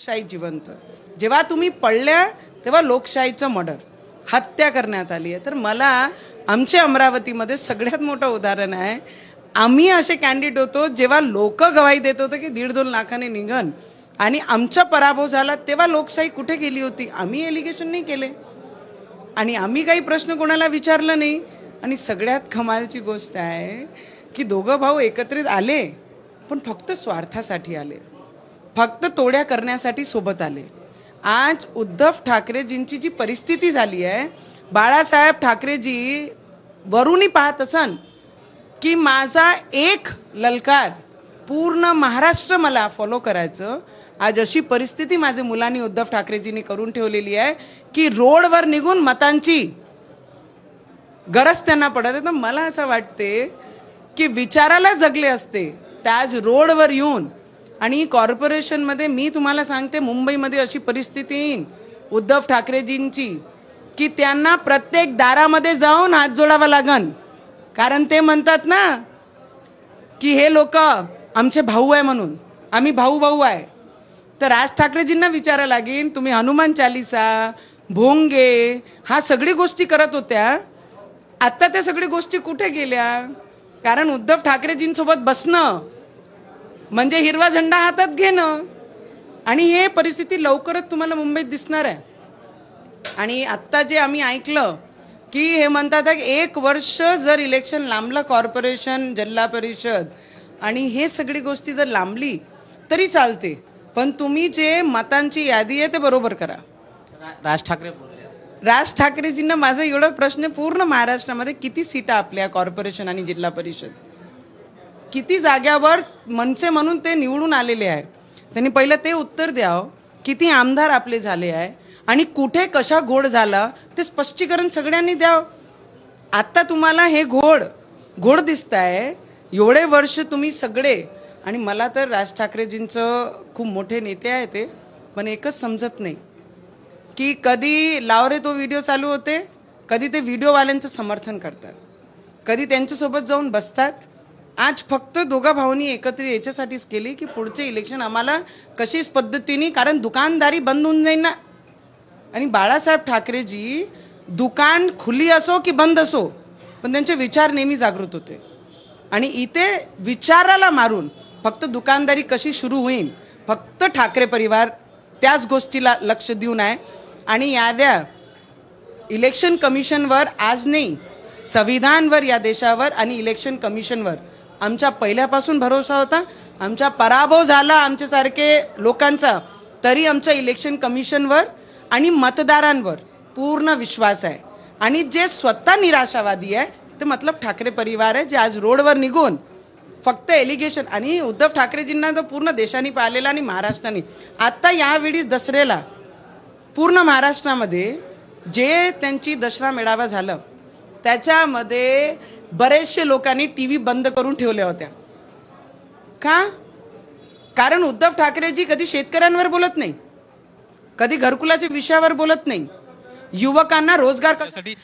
लोकशाही जिवंत. जेव्हा तुम्ही पडल्या तेव्हा लोकशाहीचं मर्डर. हत्या करण्यात आली आहे तर मला आमच्या अमरावतीमध्ये सगळ्यात मोठं उदाहरण आहे. आम्ही असे कॅन्डिडेट होतो जेव्हा लोक गवाही देत होते की दीड दोन लाखाने निघन. आणि आमचा पराभव झाला तेव्हा लोकशाही कुठे गेली होती? आम्ही एलिगेशन नाही केले. आणि आम्ही काही प्रश्न कोणाला विचारलं नाही. आणि सगळ्यात कमालची गोष्ट आहे की दोघं भाऊ एकत्रित आले पण फक्त स्वार्थासाठी आले. फक्त तोड्या करण्यासाठी सोबत आले. आज उद्धव ठाकरेजींची जी परिस्थिती झाली आहे बाळासाहेब ठाकरेजी वरूनही पाहत असन की माझा एक ललकार पूर्ण महाराष्ट्र मला फॉलो करायचं. आज अशी परिस्थिती माझ्या मुलांनी उद्धव ठाकरेजींनी करून ठेवलेली आहे की रोडवर निघून मतांची गरज त्यांना पडत आहे. तर मला असं वाटते की विचाराला जगले असते. त्याच रोडवर येऊन आणि कॉर्पोरेशनमध्ये मी तुम्हाला सांगते मुंबईमध्ये अशी परिस्थिती येईन उद्धव ठाकरेजींची की त्यांना प्रत्येक दारामध्ये जाऊन हात जोडावा लागन. कारण ते म्हणतात ना की हे लोक आमचे भाऊ आहे म्हणून आम्ही भाऊ भाऊ आहे. तर राज ठाकरेजींना विचारा लागेल तुम्ही हनुमान चालिसा भोंगे हा सगळी गोष्टी करत होत्या. आत्ता त्या सगळी गोष्टी कुठे गेल्या? कारण उद्धव ठाकरेजींसोबत बसणं म्हणजे हिरवा झेंडा हातात घेणं. आणि हे परिस्थिती लवकरच तुम्हाला मुंबईत दिसणार आहे. आणि आत्ता जे आम्ही ऐकलं की हे म्हणतात की एक वर्ष जर इलेक्शन लांबलं कॉर्पोरेशन जिल्हा परिषद आणि हे सगळी गोष्टी जर लांबली तरी चालते. पण तुम्ही जे मतांची यादी आहे ते बरोबर करा. राज ठाकरे राज ठाकरेजींना माझा एवढा प्रश्न पूर्ण महाराष्ट्रामध्ये किती सीटा आपल्या कॉर्पोरेशन आणि जिल्हा परिषद? किती जाग्यावर मनसे म्हणून ते निवडून आलेले आहे? त्यांनी पहिलं ते उत्तर द्यावं किती आमदार आपले झाले आहे आणि कुठे कशा घोड झाला ते स्पष्टीकरण सगळ्यांनी द्यावं. आत्ता तुम्हाला हे घोड घोड दिसत आहे एवढे वर्ष तुम्ही सगळे आणि मला तर राज ठाकरेजींचं खूप मोठे नेते आहे ते पण एकच समजत नाही. की कधी लावरे तो व्हिडिओ चालू होते कधी ते व्हिडिओवाल्यांचं समर्थन करतात कधी त्यांच्यासोबत जाऊन बसतात आज फक्त दोघा भाऊंनी एकत्र याच्यासाठीच केली की पुढचे इलेक्शन आम्हाला कशीच पद्धतीने कारण दुकानदारी बंद होऊन जाईल ना. आणि बाळासाहेब ठाकरेजी दुकान खुली असो की बंद असो पण त्यांचे विचार नेहमी जागृत होते. आणि इथे विचाराला मारून फक्त दुकानदारी कशी सुरू होईल फक्त ठाकरे परिवार त्याच गोष्टीला लक्ष देऊन आहे आणि याद्या इलेक्शन कमिशनवर आज नाही संविधानवर या देशावर आणि इलेक्शन कमिशनवर आमच्या पहिल्यापासून भरोसा होता. आमचा पराभव झाला आमच्यासारखे लोकांचा. तरी आमच्या इलेक्शन कमिशनवर आणि मतदारांवर पूर्ण विश्वास आहे. आणि जे स्वतः निराशावादी आहे ते मतलब ठाकरे परिवार आहे जे आज रोडवर निघून फक्त एलिगेशन आणि उद्धव ठाकरेजींना तर पूर्ण देशाने पाहिलेला आणि महाराष्ट्राने. आत्ता यावेळी दसऱ्याला पूर्ण महाराष्ट्रामध्ये जे त्यांची दसरा मेळावा झालं त्याच्यामध्ये बरेचसे लोकांनी टी व्ही बंद करून ठेवल्या होत्या. का? कारण उद्धव ठाकरेजी कधी शेतकऱ्यांवर बोलत नाही. कधी घरकुलाच्या विषयावर बोलत नाही. युवकांना रोजगार करण्यासाठी